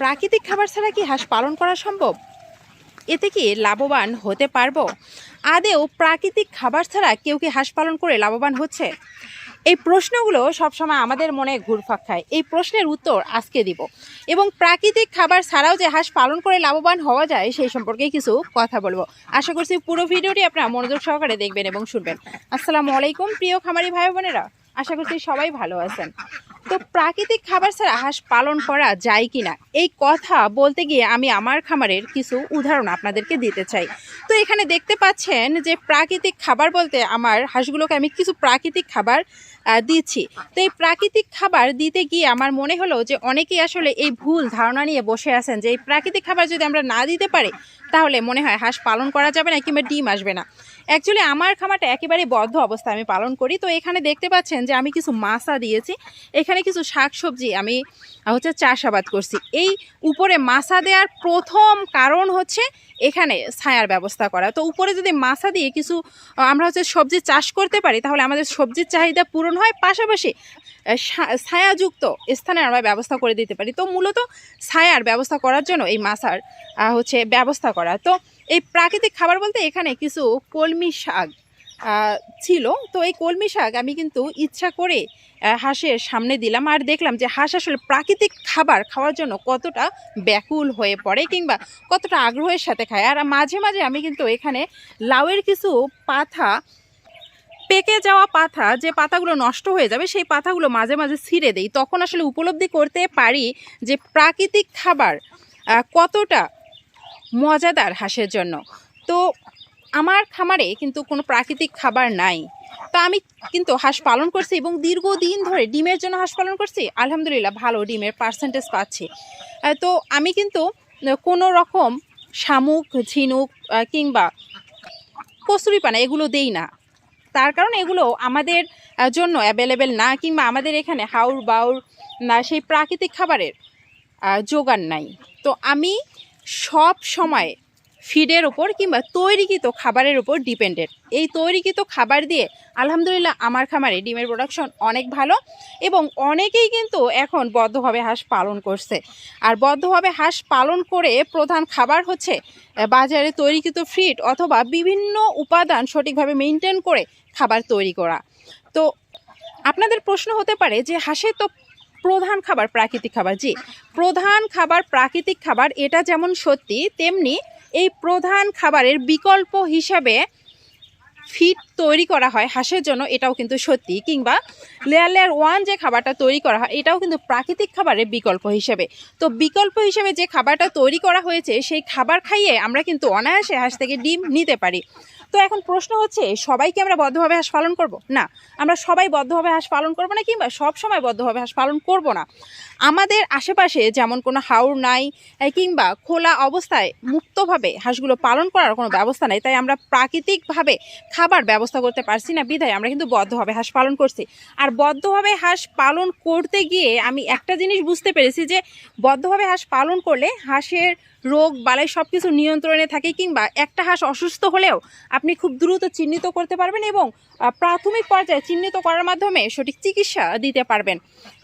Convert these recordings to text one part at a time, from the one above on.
প্রাকৃতিক খাবার ছাড়া কি হাঁস পালন করা সম্ভব? এতে কি লাভবান হতে পারব? আদেও প্রাকৃতিক খাবার ছাড়া কেউ কি হাঁস পালন করে লাভবান হচ্ছে? এই প্রশ্নগুলো সবসময় আমাদের মনে ঘুরফাক খায়। এই প্রশ্নের উত্তর আজকে দিব। এবং প্রাকৃতিক খাবার ছাড়াও যে হাঁস পালন করে লাভবান হওয়া যায়, সেই সম্পর্কে কিছু কথা বলব। আশা করছি পুরো ভিডিওটি আপনারা মনোযোগ সহকারে দেখবেন এবং শুনবেন। আসসালামু আলাইকুম, প্রিয় খামারি ভাই বোনেরা আশা করছি সবাই ভালো আছেন। তো প্রাকৃতিক খাবার ছাড়া হাঁস পালন করা যায় কি না এই কথা বলতে গিয়ে আমি আমার খামারের কিছু উদাহরণ আপনাদেরকে দিতে চাই। তো এখানে দেখতে পাচ্ছেন যে প্রাকৃতিক খাবার বলতে আমার হাঁসগুলোকে আমি কিছু প্রাকৃতিক খাবার দিচ্ছি। তো এই প্রাকৃতিক খাবার দিতে গিয়ে আমার মনে হলো যে অনেকেই আসলে এই ভুল ধারণা নিয়ে বসে আছেন যে এই প্রাকৃতিক খাবার যদি আমরা না দিতে পারি, তাহলে মনে হয় হাঁস পালন করা যাবে না কিংবা ডিম আসবে না। অ্যাকচুয়ালি আমার খামারটা একেবারে বদ্ধ অবস্থায় আমি পালন করি। তো এখানে দেখতে পাচ্ছেন যে আমি কিছু মাছা দিয়েছি। এখানে কিছু শাকসবজি আমি, হচ্ছে চাষাবাদ করছি। এই উপরে মাছা দেওয়ার প্রথম কারণ হচ্ছে এখানে ছায়ার ব্যবস্থা করা। তো উপরে যদি মাছা দিয়ে কিছু, আমরা হচ্ছে সবজি চাষ করতে পারি, তাহলে আমাদের সবজির চাহিদা পূরণ হয়। পাশাপাশি ছায়াযুক্ত স্থানে আমরা ব্যবস্থা করে দিতে পারি। তো মূলত ছায়ার ব্যবস্থা করার জন্য এই মাছার হচ্ছে ব্যবস্থা করা। তো এই প্রাকৃতিক খাবার বলতে এখানে কিছু কলমি শাক ছিল। তো এই কলমি শাক আমি কিন্তু ইচ্ছা করে হাঁসের সামনে দিলাম আর দেখলাম যে হাঁস আসলে প্রাকৃতিক খাবার খাওয়ার জন্য কতটা ব্যাকুল হয়ে পড়ে কিংবা কতটা আগ্রহের সাথে খায়। আর মাঝে মাঝে আমি কিন্তু এখানে লাউয়ের কিছু পাতা, পেকে যাওয়া পাতা, যে পাতাগুলো নষ্ট হয়ে যাবে সেই পাতাগুলো মাঝে মাঝে ছিঁড়ে দেই। তখন আসলে উপলব্ধি করতে পারি যে প্রাকৃতিক খাবার কতটা মজাদার হাঁসের জন্য। তো আমার খামারে কিন্তু কোনো প্রাকৃতিক খাবার নাই। তো আমি কিন্তু হাঁস পালন করছি এবং দীর্ঘদিন ধরে ডিমের জন্য হাঁস পালন করছি। আলহামদুলিল্লাহ ভালো ডিমের পার্সেন্টেজ পাচ্ছি। তো আমি কিন্তু কোনো রকম শামুক, ঝিনুক কিংবা কচুরিপানা এগুলো দেই না। তার কারণ এগুলো আমাদের জন্য অ্যাভেলেবেল না কিংবা আমাদের এখানে হাউর বাউর না সেই প্রাকৃতিক খাবারের যোগান নাই। তো আমি সব সময় ফিডের ওপর কিংবা তৈরিকৃত খাবারের উপর ডিপেন্ডেন্ট এই তৈরিকৃত খাবার দিয়ে আলহামদুলিল্লাহ আমার খামারে ডিমের প্রোডাকশন অনেক ভালো এবং অনেকেই কিন্তু এখন বদ্ধভাবে হাঁস পালন করছে। আর বদ্ধভাবে হাঁস পালন করে প্রধান খাবার হচ্ছে বাজারে তৈরিকৃত ফিড অথবা বিভিন্ন উপাদান সঠিকভাবে মেনটেন করে খাবার তৈরি করা। তো আপনাদের প্রশ্ন হতে পারে যে হাঁসের তো প্রধান খাবার প্রাকৃতিক খাবার, জি। প্রধান খাবার প্রাকৃতিক খাবার, এটা যেমন সত্যি, তেমনি এই প্রধান খাবারের বিকল্প হিসাবে ফিড তৈরি করা হয় হাঁসের জন্য, এটাও কিন্তু সত্যি। কিংবা লেয়ার লেয়ার ওয়ান যে খাবারটা তৈরি করা হয়, এটাও কিন্তু প্রাকৃতিক খাবারের বিকল্প হিসেবে। তো বিকল্প হিসেবে যে খাবারটা তৈরি করা হয়েছে, সেই খাবার খাইয়ে আমরা কিন্তু অনায়াসে হাঁস থেকে ডিম নিতে পারি। তো এখন প্রশ্ন হচ্ছে সবাই কি আমরা বদ্ধভাবে হাঁস পালন করব? না, আমরা সবাই বদ্ধভাবে হাঁস পালন করব না কিংবা সব সময় বদ্ধভাবে হাঁস পালন করব না। আমাদের আশেপাশে যেমন কোনো হাউর নাই কিংবা খোলা অবস্থায় মুক্তভাবে হাঁসগুলো পালন করার কোনো ব্যবস্থা নাই, তাই আমরা প্রাকৃতিকভাবে খাবার ব্যবস্থা করতে পারছি না, বিধায় আমরা কিন্তু বদ্ধভাবে হাঁস পালন করছি। আর বদ্ধভাবে হাঁস পালন করতে গিয়ে আমি একটা জিনিস বুঝতে পেরেছি যে, বদ্ধভাবে হাঁস পালন করলে হাঁসের রোগ, বালাই সব কিছু নিয়ন্ত্রণে থাকে কিংবা একটা হাঁস অসুস্থ হলেও আপনি খুব দ্রুত চিহ্নিত করতে পারবেন এবং প্রাথমিক পর্যায়ে চিহ্নিত করার মাধ্যমে সঠিক চিকিৎসা দিতে পারবেন।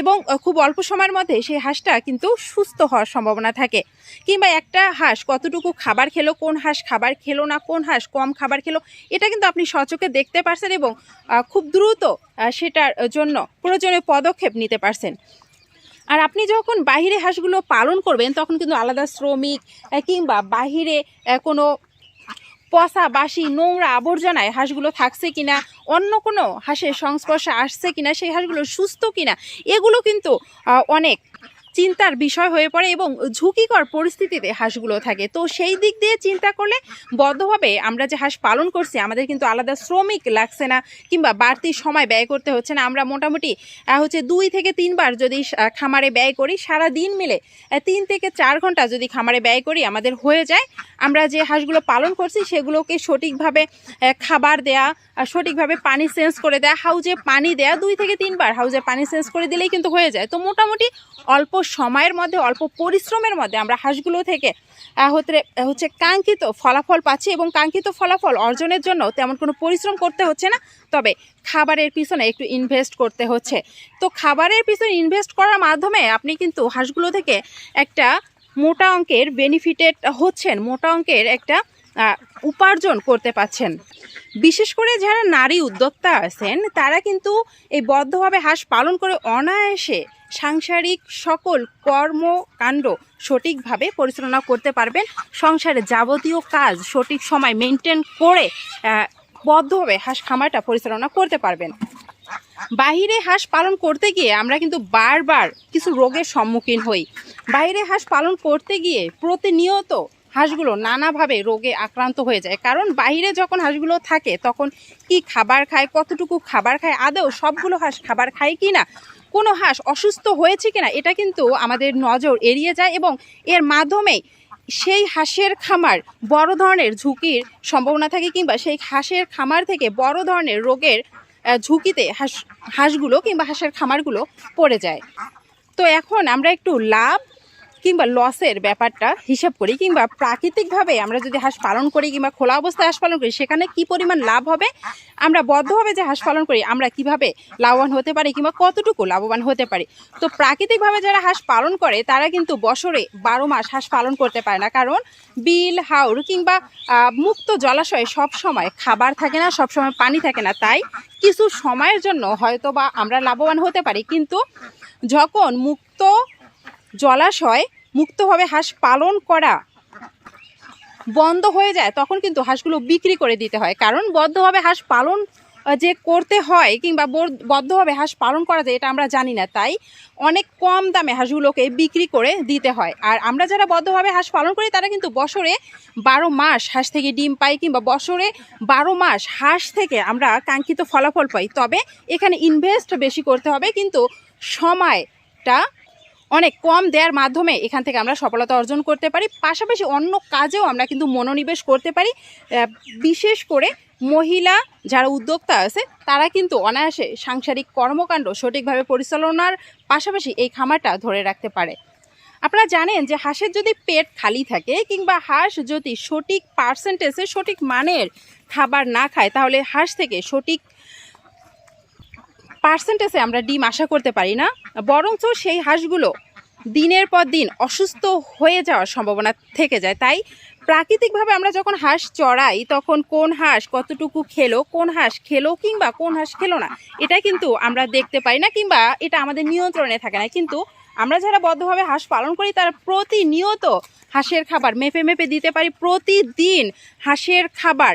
এবং খুব অল্প সময়ের মধ্যে সেই হাঁসটা কিন্তু সুস্থ হওয়ার সম্ভাবনা থাকে। কিংবা একটা হাঁস কতটুকু খাবার খেলো, কোন হাঁস খাবার খেলো না, কোন হাঁস কম খাবার খেলো, এটা কিন্তু আপনি সচকে দেখতে পারছেন এবং খুব দ্রুত সেটার জন্য প্রয়োজনীয় পদক্ষেপ নিতে পারছেন। আর আপনি যখন বাহিরে হাঁসগুলো পালন করবেন, তখন কিন্তু আলাদা শ্রমিক কিংবা বাহিরে কোনো পচা বাসি নোংরা আবর্জনায় হাঁসগুলো থাকছে কিনা, অন্য কোনো হাঁসের সংস্পর্শে আসছে কিনা, সেই হাঁসগুলো সুস্থ কিনা, এগুলো কিন্তু অনেক চিন্তার বিষয় হয়ে পড়ে এবং ঝুঁকিকর পরিস্থিতিতে হাঁসগুলো থাকে। তো সেই দিক দিয়ে চিন্তা করলে বদ্ধভাবে আমরা যে হাঁস পালন করছি, আমাদের কিন্তু আলাদা শ্রমিক লাগছে না কিংবা বাড়তি সময় ব্যয় করতে হচ্ছে না। আমরা মোটামুটি হচ্ছে দুই থেকে তিনবার যদি খামারে ব্যয় করি, সারা দিন মিলে তিন থেকে চার ঘণ্টা যদি খামারে ব্যয় করি, আমাদের হয়ে যায়। আমরা যে হাঁসগুলো পালন করছি, সেগুলোকে সঠিকভাবে খাবার দেয়া সঠিকভাবে পানি চেঞ্জ করে দেয়া, হাউজে পানি দেয়া, দুই থেকে তিনবার হাউজে পানি চেঞ্জ করে দিলেই কিন্তু হয়ে যায়। তো মোটামুটি অল্প সময়ের মধ্যে, অল্প পরিশ্রমের মধ্যে আমরা হাঁসগুলো থেকে হচ্ছে কাঙ্ক্ষিত ফলাফল পাচ্ছি এবং কাঙ্ক্ষিত ফলাফল অর্জনের জন্য তেমন কোনো পরিশ্রম করতে হচ্ছে না। তবে খাবারের পিছনে একটু ইনভেস্ট করতে হচ্ছে। তো খাবারের পিছনে ইনভেস্ট করার মাধ্যমে আপনি কিন্তু হাঁসগুলো থেকে একটা মোটা অঙ্কের বেনিফিটেড হচ্ছেন। মোটা অঙ্কের একটা উপার্জন করতে পাচ্ছেন বিশেষ করে যারা নারী উদ্যোক্তা আছেন, তারা কিন্তু এই বদ্ধভাবে হাঁস পালন করে অনায়াসে সাংসারিক সকল কর্মকাণ্ড সঠিকভাবে পরিচালনা করতে পারবেন। সংসারে যাবতীয় কাজ সঠিক সময় মেনটেন করে বদ্ধভাবে হাঁস খামারটা পরিচালনা করতে পারবেন। বাইরে হাঁস পালন করতে গিয়ে আমরা কিন্তু বারবার কিছু রোগের সম্মুখীন হই। বাইরে হাঁস পালন করতে গিয়ে প্রতিনিয়ত হাঁসগুলো নানাভাবে রোগে আক্রান্ত হয়ে যায়। কারণ বাইরে যখন হাঁসগুলো থাকে, তখন কি খাবার খায়, কতটুকু খাবার খায়, আদৌ সবগুলো হাঁস খাবার খায় কি না কোনো হাঁস অসুস্থ হয়েছে কিনা, এটা কিন্তু আমাদের নজর এড়িয়ে যায় এবং এর মাধ্যমে সেই হাঁসের খামার বড় ধরনের ঝুঁকির সম্ভাবনা থাকে কিংবা সেই হাঁসের খামার থেকে বড় ধরনের রোগের ঝুঁকিতে হাঁস, হাঁসগুলো কিংবা হাঁসের খামারগুলো পড়ে যায়। তো এখন আমরা একটু লাভ কিংবা লসের ব্যাপারটা হিসাব করি, কিংবা প্রাকৃতিকভাবে আমরা যদি হাঁস পালন করি কিংবা খোলা অবস্থায় হাঁস পালন করি, সেখানে কি পরিমাণ লাভ হবে? আমরা বদ্ধভাবে যে হাঁস পালন করি, আমরা কীভাবে লাভবান হতে পারি কিংবা কতটুকু লাভবান হতে পারি? তো প্রাকৃতিকভাবে যারা হাঁস পালন করে, তারা কিন্তু বছরে বারো মাস হাঁস পালন করতে পারে না। কারণ বিল, হাওর কিংবা মুক্ত জলাশয়ে সব সময় খাবার থাকে না সব সময় পানি থাকে না। তাই কিছু সময়ের জন্য হয়তো বা আমরা লাভবান হতে পারি। কিন্তু যখন মুক্ত জলাশয় মুক্তভাবে হাঁস পালন করা বন্ধ হয়ে যায়, তখন কিন্তু হাঁসগুলো বিক্রি করে দিতে হয়। কারণ বদ্ধভাবে হাঁস পালন যে করতে হয় কিংবা বদ্ধভাবে হাঁস পালন করা যায়, এটা আমরা জানি না। তাই অনেক কম দামে হাঁসগুলোকে বিক্রি করে দিতে হয়। আর আমরা যারা বদ্ধভাবে হাঁস পালন করি, তারা কিন্তু বছরে বারো মাস হাঁস থেকে ডিম পাই কিংবা বছরে বারো মাস হাঁস থেকে আমরা কাঙ্ক্ষিত ফলাফল পাই। তবে এখানে ইনভেস্ট বেশি করতে হবে, কিন্তু সময়টা অনেক কম দেওয়ার মাধ্যমে এখান থেকে আমরা সফলতা অর্জন করতে পারি। পাশাপাশি অন্য কাজেও আমরা কিন্তু মনোনিবেশ করতে পারি। বিশেষ করে মহিলা যারা উদ্যোক্তা আছে, তারা কিন্তু অনায়াসে সাংসারিক কর্মকাণ্ড সঠিকভাবে পরিচালনার পাশাপাশি এই খামারটা ধরে রাখতে পারে। আপনারা জানেন যে হাঁসের যদি পেট খালি থাকে কিংবা হাঁস যদি সঠিক পার্সেন্টেজে সঠিক মানের খাবার না খায়, তাহলে হাঁস থেকে সঠিক পার্সেন্টেজে আমরা ডিম আশা করতে পারি না, বরঞ্চ সেই হাঁসগুলো দিনের পর দিন অসুস্থ হয়ে যাওয়ার সম্ভাবনা থেকে যায়। তাই প্রাকৃতিকভাবে আমরা যখন হাঁস চড়াই, তখন কোন হাঁস কতটুকু খেলো, কোন হাঁস খেলো কিংবা কোন হাঁস খেলো না, এটা কিন্তু আমরা দেখতে পাই না কিংবা এটা আমাদের নিয়ন্ত্রণে থাকে না। কিন্তু আমরা যারা বদ্ধভাবে হাঁস পালন করি, তারা প্রতিনিয়ত হাঁসের খাবার মেপে মেপে দিতে পারি। প্রতিদিন হাঁসের খাবার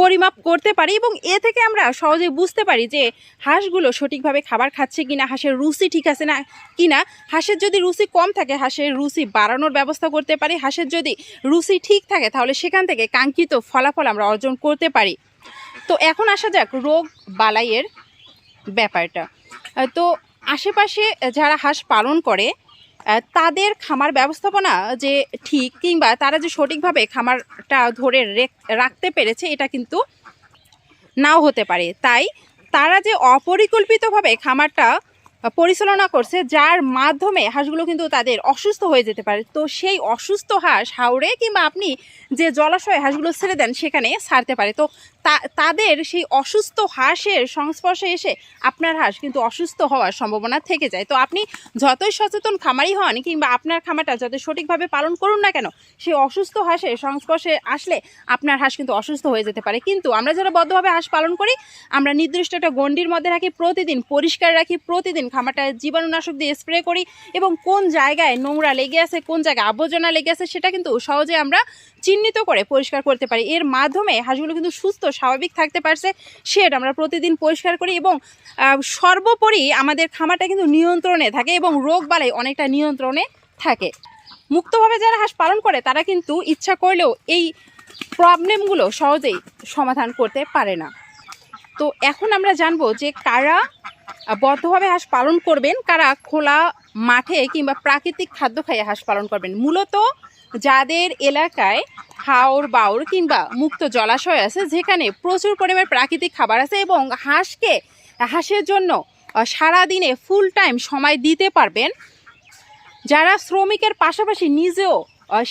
পরিমাপ করতে পারি এবং এ থেকে আমরা সহজে বুঝতে পারি যে হাঁসগুলো সঠিকভাবে খাবার খাচ্ছে কিনা, হাঁসের রুচি ঠিক আছে না কিনা। হাঁসের যদি রুচি কম থাকে, হাঁসের রুচি বাড়ানোর ব্যবস্থা করতে পারি। হাঁসের যদি রুচি ঠিক থাকে, তাহলে সেখান থেকে কাঙ্ক্ষিত ফলাফল আমরা অর্জন করতে পারি। তো এখন আসা যাক রোগ বালাইয়ের ব্যাপারটা। তো আশেপাশে যারা হাঁস পালন করে তাদের খামার ব্যবস্থাপনা যে ঠিক কিংবা তারা যে সঠিকভাবে খামারটা ধরে রেখ- রাখতে পেরেছে, এটা কিন্তু নাও হতে পারে। তাই তারা যে অপরিকল্পিতভাবে খামারটা পরিচালনা করছে, যার মাধ্যমে হাঁসগুলো কিন্তু তাদের অসুস্থ হয়ে যেতে পারে। তো সেই অসুস্থ হাঁস হাওড়ে কিংবা আপনি যে জলাশয়ে হাঁসগুলো ছেড়ে দেন, সেখানে ছাড়তে পারে। তো, তাদের সেই অসুস্থ হাঁসের সংস্পর্শে এসে আপনার হাঁস কিন্তু অসুস্থ হওয়ার সম্ভাবনা থেকে যায়। তো আপনি যতই সচেতন খামারি হন কিংবা আপনার খামারটা যত সঠিকভাবে পালন করুন না কেন, সেই অসুস্থ হাঁসের সংস্পর্শে আসলে আপনার হাঁস কিন্তু অসুস্থ হয়ে যেতে পারে। কিন্তু আমরা যারা বদ্ধভাবে হাঁস পালন করি, আমরা নির্দিষ্ট একটা গণ্ডির মধ্যে রাখি, প্রতিদিন পরিষ্কার রাখি, প্রতিদিন খামারটা জীবাণুনাশক দিয়ে স্প্রে করি এবং কোন জায়গায় নোংরা লেগে আছে, কোন জায়গায় আবর্জনা লেগে আছে সেটা কিন্তু সহজে আমরা চিহ্নিত করে পরিষ্কার করতে পারি। এর মাধ্যমে হাঁসগুলো কিন্তু সুস্থ, স্বাভাবিক থাকতে পারছে, সেটা আমরা প্রতিদিন পরিষ্কার করি এবং সর্বোপরি আমাদের খামারটা কিন্তু নিয়ন্ত্রণে থাকে এবং রোগ বালাই অনেকটা নিয়ন্ত্রণে থাকে। মুক্তভাবে যারা হাঁস পালন করে, তারা কিন্তু ইচ্ছা করলেও এই প্রবলেমগুলো সহজেই সমাধান করতে পারে না। তো এখন আমরা জানব যে কারা বদ্ধভাবে হাঁস পালন করবেন, কারা খোলা মাঠে কিংবা প্রাকৃতিক খাদ্য খাইয়ে হাঁস পালন করবেন। মূলত যাদের এলাকায় হাওর বাউর কিংবা মুক্ত জলাশয় আছে, যেখানে প্রচুর পরিমাণে প্রাকৃতিক খাবার আছে এবং হাঁসকে, হাঁসের জন্য সারাদিনে ফুল টাইম সময় দিতে পারবেন, যারা শ্রমিকের পাশাপাশি নিজেও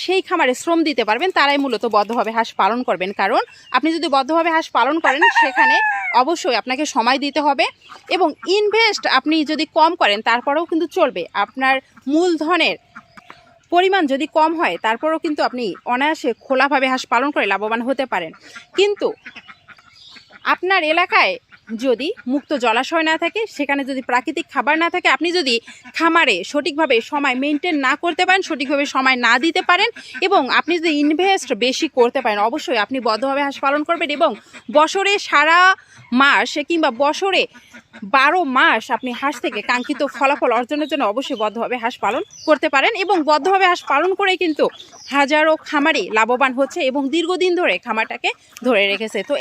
সেই খামারে শ্রম দিতে পারবেন, তারাই মূলত বদ্ধভাবে হাঁস পালন করবেন। কারণ আপনি যদি বদ্ধভাবে হাঁস পালন করেন, সেখানে অবশ্যই আপনাকে সময় দিতে হবে এবং ইনভেস্ট আপনি যদি কম করেন, তারপরেও কিন্তু চলবে। আপনার মূলধনের পরিমাণ যদি কম হয়, তারপরেও কিন্তু আপনি অনায়াসে খোলাভাবে হাঁস পালন করে লাভবান হতে পারেন। কিন্তু আপনার এলাকায় যদি মুক্ত জলাশয় না থাকে, সেখানে যদি প্রাকৃতিক খাবার না থাকে, আপনি যদি খামারে সঠিকভাবে সময় মেনটেন না করতে পারেন, সঠিকভাবে সময় না দিতে পারেন এবং আপনি যদি ইনভেস্ট বেশি করতে পারেন, অবশ্যই আপনি বদ্ধভাবে হাঁস পালন করবেন এবং বছরে সারা মাস কিংবা বছরে বারো মাস আপনি হাঁস থেকে কাঙ্ক্ষিত ফলাফল অর্জনের জন্য অবশ্যই বদ্ধভাবে হাঁস পালন করতে পারেন এবং বদ্ধভাবে হাঁস পালন করে কিন্তু হাজারো খামারি লাভবান হচ্ছে এবং দীর্ঘদিন ধরে খামারটাকে ধরে রেখেছে। তো